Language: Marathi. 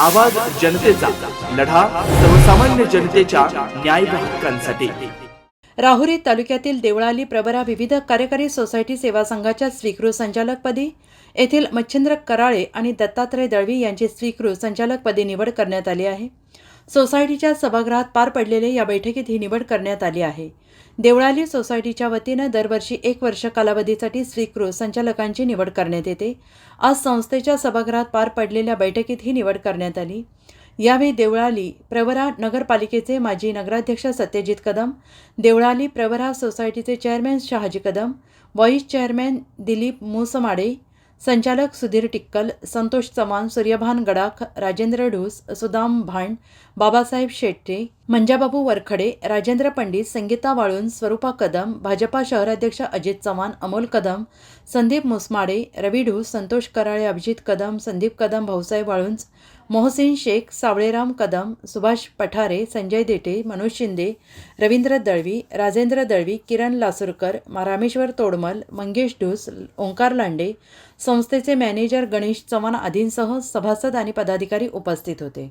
आवाज जनतेचा लढा सर्वसामान्य जनतेच्या न्याय हक्कांसाठी. राहुरी तालुक्यातील देवळाली प्रभरा विविध कार्यकारी सोसायटी सेवा संघाच्या स्वीकृत संचालकपदी येथील मच्छिंद्र कराळे आणि दत्तात्रय दळवी यांची स्वीकृत संचालकपदी निवड करण्यात आली आहे. सोसायटीच्या सभागृहात पार पडलेल्या या बैठकीत ही निवड करण्यात आली आहे. देवळाली सोसायटीच्या वतीनं दरवर्षी एक वर्ष कालावधीसाठी स्वीकृत संचालकांची निवड करण्यात येते. आज संस्थेच्या सभागृहात पार पडलेल्या बैठकीत ही निवड करण्यात आली. यावेळी देवळाली प्रवरा नगरपालिकेचे माजी नगराध्यक्ष सत्यजित कदम देवळाली प्रवरा सोसायटीचे chairman Shahaji Kadam vice chairman Dilip Musmade संचालक सुधीर टिक्कल संतोष चव्हाण सूर्यभान गडाख राजेंद्र ढूस सुदाम भांड बाबासाहेब शेट्टे मंजाबाबू वरखडे राजेंद्र पंडित संगीता वाळून स्वरूपा कदम भाजपा शहराध्यक्ष अजित चव्हाण अमोल कदम संदीप मुसमाडे रवी ढूस संतोष कराळे अभिजित कदम संदीप कदम भाऊसाहेब वाळुंज मोहसिन शेख सावळेराम कदम सुभाष पठारे संजय देटे मनोज शिंदे रवींद्र दळवी राजेंद्र दळवी किरण लासूरकर रामेश्वर तोडमल मंगेश ढूस ओंकार लांडे संस्थेचे मॅनेजर गणेश चव्हाण आदींसह सभासद आणि पदाधिकारी उपस्थित होते.